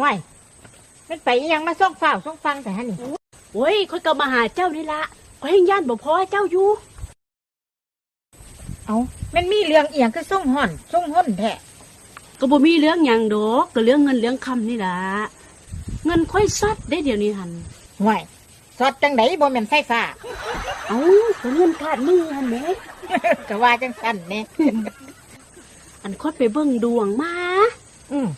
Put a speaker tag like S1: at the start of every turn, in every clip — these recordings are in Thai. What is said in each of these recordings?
S1: ห้วยมันไปอิหยังมาส่องฝ้าวส่องฟังแต่ฮะนี่
S2: โอ้ยค่อยก็มาหาเจ้านี่ละค่อยให้ย่านบ่พอเจ้าอยู่
S1: เอามันมีเรื่องเอียงก็ส่งห่อนส่งห่นแท้
S2: ก็บ่มีเรื่องหยังดอกก็เรื่องเงินเรื่องคำนี่ล่ะเงินค่อยซัดได้เดี๋ยวนี้หัน
S1: ห้วยสอดจังไดบ่แม่นไฟฟ้า
S2: เอ้าก็เงินขาดมือหันแหม
S1: ก็ว่าจังซั่นแหน่
S2: อันค่อยไปเบิ่งดวงมา
S1: อืม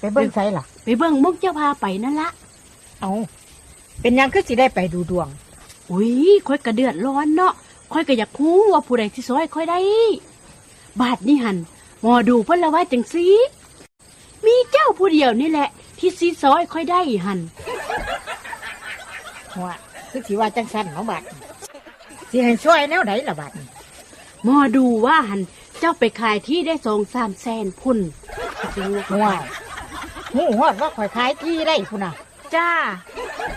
S1: ไปเบิ่งไสล่ะ
S2: ไปเบิ่งมกเจ้าพาไปนั่นละ
S1: เอาเป็นหยังคือสิได้ไปดูดวง
S2: อุ้ยค่อยก็เดือดร้อนเนาะค่อยก็อยากฮู้ว่าผู้ใดสิซอยค่อยได้ บาทนี่หันหมอดูเพิ่นละว่าจังซี่มีเจ้าผู้เดียวนี่แหละ ที่สิซอยค่อยได้หัน
S1: ว่าคือสิว่าจังซั่นเนาะบัดนี้สิให้ช่วยแนวใดล่ะบัดนี้
S2: หมอดูว่าหันเจ้าไปขายที่ได้สองสามแสนพุ่น
S1: ห้ว ยหูฮอดว่าข่อยขายที่ได้พุ่นน่ะ
S2: จ้า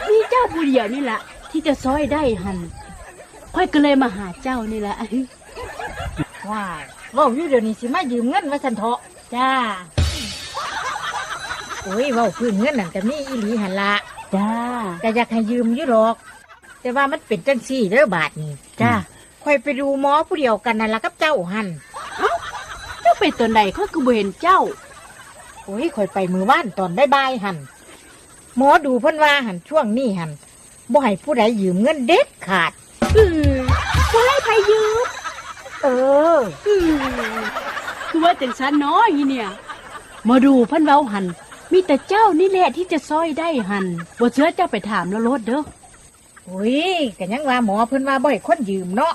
S2: มีเจ้าผู้เดียวนี่แหละที่จะซอยได้หันค่อยก็เลยมาหาเจ้านี่แหละ
S1: ว้ายเว้าอยู่เดี๋ยวนี้สิมายืมเงินว่าซั่นเถาะ
S2: จ้า
S1: โอ้ยเว้าพื้นเงินนั่นก็มีอีหลีหั่นละ
S2: จ้า
S1: ก็อยากให้ยืมอยู่หรอก แต่ว่ามันเป็นจังซี่เด้อบาดนี้
S2: จ้า
S1: ข่อยไปดูหมอผู้เดียวกันนั่นล่ะกับเจ้าหัน
S2: เจ้าไปตัวไหนค่อยก็บ่เห็นเจ้า
S1: โอ้ยข่อยไปมือบ้านตอนได้บายๆหันหมอดูเพิ่นว่าหันช่วงนี้หันบ่ให้ผู้ใดยืมเงินเด็ดขาด
S2: อืมบ่ให้ใครยืม
S1: เออ
S2: อืมคือว่าจังซันเนาะอีเนี่ยหมาดูเพันเว้าหัน มีแต่เจ้านี่แหละที่จะซอยได้หันบ่เชื่อเจ้าไปถามแล้วรถเด้อ
S1: โอ้ยก็ยังว่าหมอเพิ่นว่าบ่ให้คนยืมเนาะ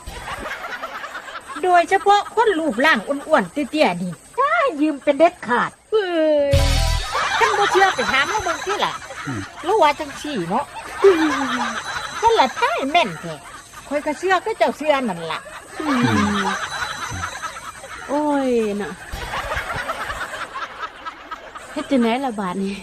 S1: โดยเฉพาะคนรูปร่างอ้วนๆเตี้ยๆนี่ถ้ายืมเป็นเด็ดขาดเอ้ยท่าน บ่เชื่อไปถามเราเบิ่งสิล่ะรู้ว่าจังซี่เนาะนั่นล่ะท้ายแม่นแท้ข่อยก็เชื่อคือเจ้าเชื่อนั่นล่ะ
S2: อืมโอ้ยน่ะเฮ็ดจังไหนล่ะบาดนี้